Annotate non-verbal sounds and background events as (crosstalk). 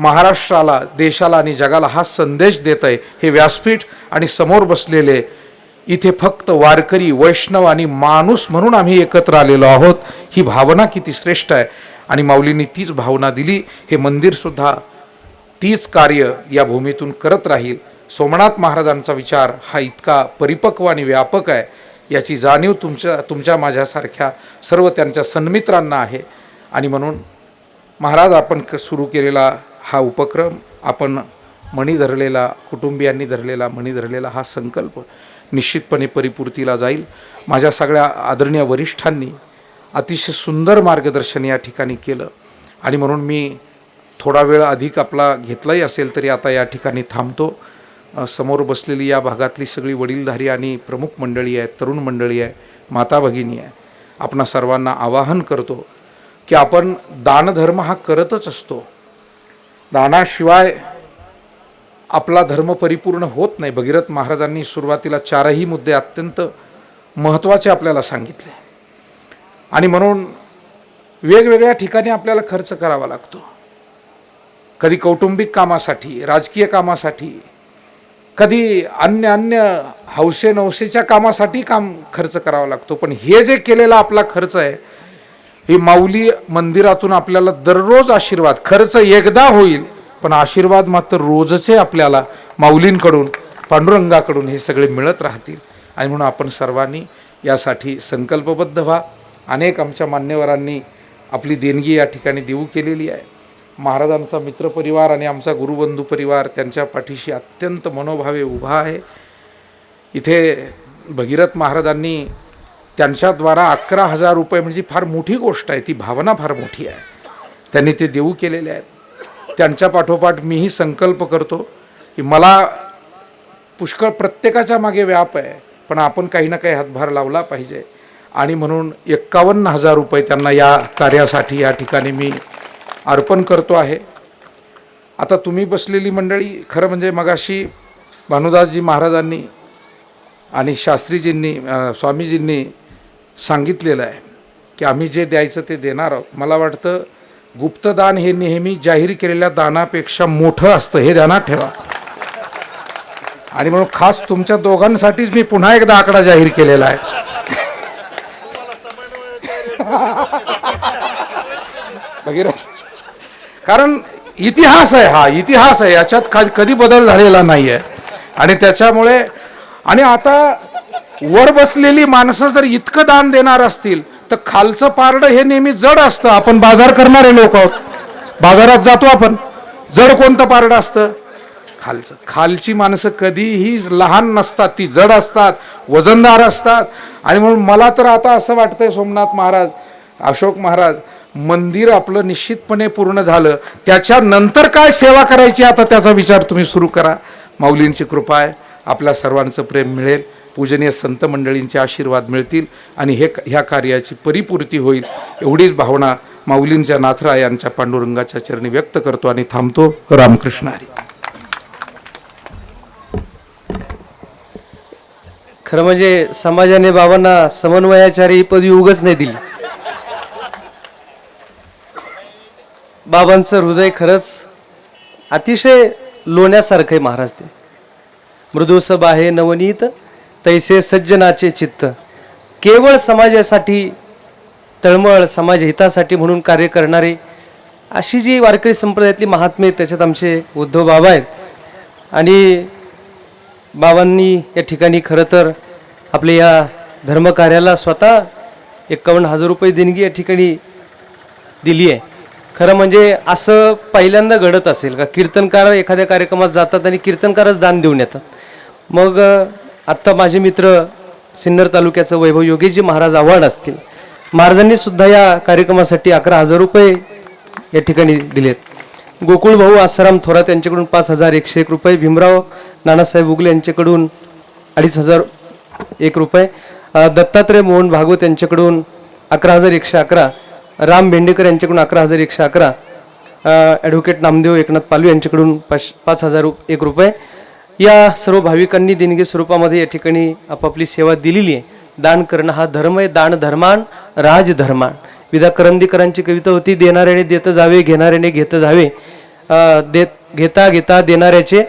महाराष्ट्राला देशाला आणि जगाला हा संदेश देत आहे हे व्यासपीठ आणि समोर बसलेले इथे फक्त वारकरी वैष्णव आणि माणूस म्हणून आम्ही एकत्र आलेलो आहोत. ही भावना किती श्रेष्ठ आहे. आणि माऊलींनी तीच भावना दिली. हे मंदिरसुद्धा तीच कार्य या भूमीतून करत राहील. सोमनाथ महाराजांचा विचार हा इतका परिपक्व आणि व्यापक आहे. याची जाणीव तुमच्या तुमच्या माझ्यासारख्या सर्व त्यांच्या सन्मित्रांना आहे. आणि म्हणून महाराज आपण क सुरू केलेला हा उपक्रम आपण मणी धरलेला कुटुंबियांनी धरलेला मणी धरलेला हा संकल्प निश्चितपणे परिपूर्तीला जाईल. माझ्या सगळ्या आदरणीय वरिष्ठांनी अतिशय सुंदर मार्गदर्शन या ठिकाणी केलं. आणि म्हणून मी थोडा वेळ अधिक आपला घेतलाही असेल तरी आता या ठिकाणी थांबतो. समोर बसलेली या भागातली सगळी वडीलधारी आणि प्रमुख मंडळी आहे तरुण मंडळी आहे माता भगिनी आहे आपणा सर्वांना आवाहन करतो की आपण दानधर्म हा करतच असतो. दानाशिवाय आपला धर्म परिपूर्ण होत नाही. भगीरथ महाराजांनी सुरुवातीला चारही मुद्दे अत्यंत महत्त्वाचे आपल्याला सांगितले. आणि म्हणून वेगवेगळ्या ठिकाणी आपल्याला खर्च करावा लागतो. कधी कौटुंबिक कामासाठी राजकीय कामासाठी कधी अन्य अन्य हौसे नवसेच्या कामासाठी काम खर्च करावा लागतो. पण हे जे केलेला आपला खर्च आहे ही माऊली मंदिरातून आपल्याला दररोज आशीर्वाद खर्च एकदा होईल पण आशीर्वाद मात्र रोजचे आपल्याला माऊलींकडून पांडुरंगाकडून हे सगळे मिळत राहतील. आणि म्हणून आपण सर्वांनी यासाठी संकल्पबद्ध व्हा. अनेक आमच्या मान्यवरांनी आपली देणगी या ठिकाणी देऊ केलेली आहे. महाराजांचा मित्रपरिवार आणि आमचा गुरुबंधू परिवार त्यांच्या पाठीशी अत्यंत मनोभावे उभा आहे. इथे भगीरथ महाराजांनी त्यांच्याद्वारा अकरा हजार रुपये म्हणजे फार मोठी गोष्ट आहे. ती भावना फार मोठी आहे. त्यांनी ते देऊ केलेले आहेत. त्यांच्या पाठोपाठ मीही संकल्प करतो की मला पुष्कळ प्रत्येकाच्या मागे व्याप आहे पण आपण काही ना काही हातभार लावला पाहिजे. आणि म्हणून एक्कावन्न हजार रुपये त्यांना या कार्यासाठी या ठिकाणी मी अर्पण करतो आहे. आता तुम्ही बसलेली मंडळी खरं म्हणजे मगाशी भानुदासजी महाराजांनी आणि शास्त्रीजींनी स्वामीजींनी सांगितलेलं आहे की आम्ही जे द्यायचं ते देणार आहोत. मला वाटतं गुप्तदान हे नेहमी जाहीर केलेल्या दानापेक्षा मोठं असतं हे ध्यानात ठेवा. आणि म्हणून खास तुमच्या दोघांसाठीच मी पुन्हा एकदा आकडा जाहीर केलेला आहे. (laughs) कारण इतिहास आहे हा इतिहास आहे. याच्यात कधी बदल झालेला नाही आहे आणि त्याच्यामुळे आणि आता वर बसलेली माणसं जर इतकं दान देणार असतील तर खालचं पारडं हे नेहमी जड असतं. आपण बाजार करणारे लोक आहोत. बाजारात जातो आपण. जड कोणतं पारडं असतं? खालचं. खालची माणसं कधीही लहान नसतात. ती जड असतात वजनदार असतात. आणि म्हणून मला तर आता असं वाटतंय सोमनाथ महाराज अशोक महाराज मंदिर आपलं निश्चितपणे पूर्ण झालं. त्याच्यानंतर काय सेवा करायची? आता त्याचा विचार तुम्ही सुरू करा. माऊलींची कृपा आहे. आपल्या सर्वांचं प्रेम मिळेल. पूजनीय संत मंडळींचे आशीर्वाद मिळतील आणि हे ह्या कार्याची परिपूर्ती होईल एवढीच भावना माऊलींच्या नाथरा यांच्या पांडुरंगाच्या चरणी व्यक्त करतो आणि थांबतो. रामकृष्ण हरी. खरं म्हणजे समाजाने बाबांना समन्वयाचारी ही पदवी उगच नाही दिली. बाबांचं हृदय खरंच अतिशय लोण्यासारखं आहे महाराज ते. मृदुसभ आहे नवनीत तैसे सज्जनाचे चित्त. केवळ समाजासाठी तळमळ समाज हितासाठी म्हणून कार्य करणारे अशी जी वारकरी संप्रदायातली महात्मे आहेत त्याच्यात आमचे उद्धव बाबा आहेत. आणि बाबांनी या ठिकाणी खरं तर आपल्या या धर्मकार्याला स्वतः एकावन्न हजार रुपये देणगी या ठिकाणी दिली आहे. खरं म्हणजे असं पहिल्यांदा घडत असेल का? कीर्तनकार एखाद्या कार्यक्रमात जातात आणि कीर्तनकारच दान देऊन येतात. मग आत्ता माझे मित्र सिन्नर तालुक्याचं वैभव योगीजी महाराज आव्हाड असतील. महाराजांनी सुद्धा या कार्यक्रमासाठी अकरा हजार रुपये या ठिकाणी दिलेत. गोकुळ भाऊ आसाराम थोरात यांच्याकडून पाच हजार एकशे एक रुपये भीमराव नानासाहेब उगले यांच्याकडून अडीच हजार एक रुपये दत्तात्रय मोहन भागवत यांच्याकडून अकरा हजार एकशे अकरा राम भेंडेकर यांच्याकडून अकरा हजार एकशे अकरा ॲडव्होकेट नामदेव एकनाथ पालू यांच्याकडून पाच पाच हजार एक रुपये या सर्व भाविकांनी देणगी स्वरूपामध्ये या ठिकाणी आपापली सेवा दिलेली आहे. दान करणं हा धर्म आहे. दान धर्मान राजधर्मान विदा करंदीकरांची कविता होती देणाऱ्याने देत जावे घेणाऱ्याने घेत जावे. देत घेता घेता देणाऱ्याचे